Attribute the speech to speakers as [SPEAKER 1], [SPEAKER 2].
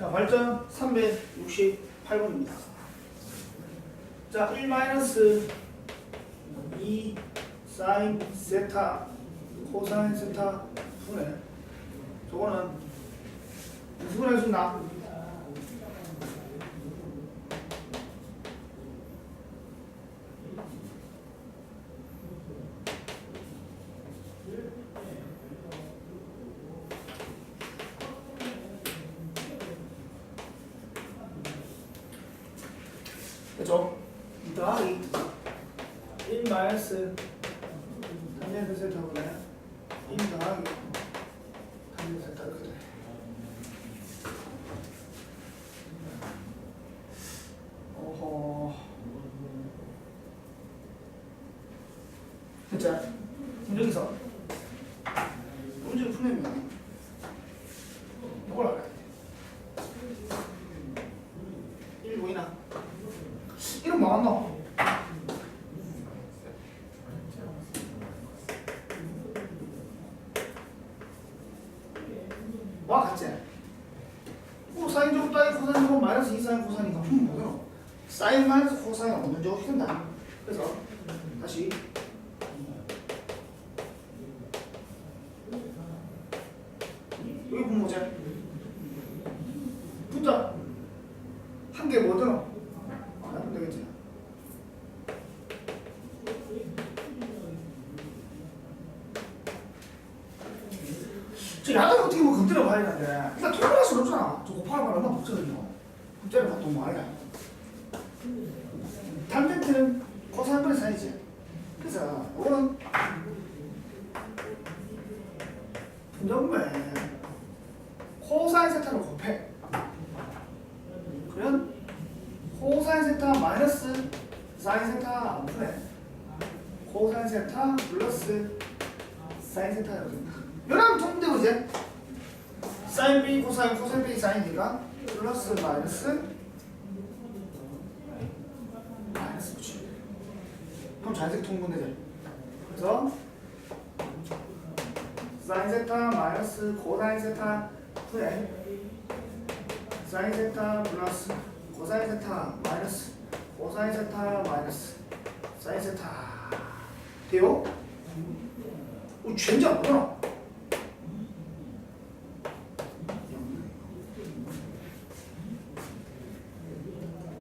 [SPEAKER 1] 자, 발전 368번입니다. 자, 1 마이너스 2 사인 세타 코사인 세타 분해 저거는 무슨 분할 수 있나? 그죠? 더하기 1 마이너스 탄젠트 세타분의 1 더하기 탄젠트 세타 돼. 어허. 자, 여기서 문제를 풀려면 이걸 알아야 돼. 1 보이나? 이름 뭐였노? 와 같지? 코사인 제곱 따위 코사인 제곱 마이너스 2 사인 코사인이니까 음 뭐더라? 사인 마이너스 코사인 없는 제곱 시킨다 그래서 다시 여기 뭐지? 붙자 한 개 뭐더라? 아, 하면 되겠지. 저 야단 어떻게 뭐 건드려 봐야 되는데 일단 통일할 수는 없잖아. 저 곱하기 말 얼마나 복잡해요. 국제를 봐도 뭐 알아. 탄젠트는 코사인분의 사이지. 그래서 이거는 분정분의 코사인 세타를 곱해. 그러면 코사인 세타 마이너스 사인 세타 안 푸네. 코사인 세타 플러스 사인 세타 이렇게. 이제 사인 B 코사인 코사인 B 사인이니까 플러스 마이너스 마이너스 붙이. 그럼 자연색 통분되죠. 그래서 사인 세타 마이너스 코사인 세타 푸네. 사인 세타 플러스 코사인 세타 마이너스 코사인 세타 마이너스 사인 세타 돼요? 어, 젠장 뭐더라?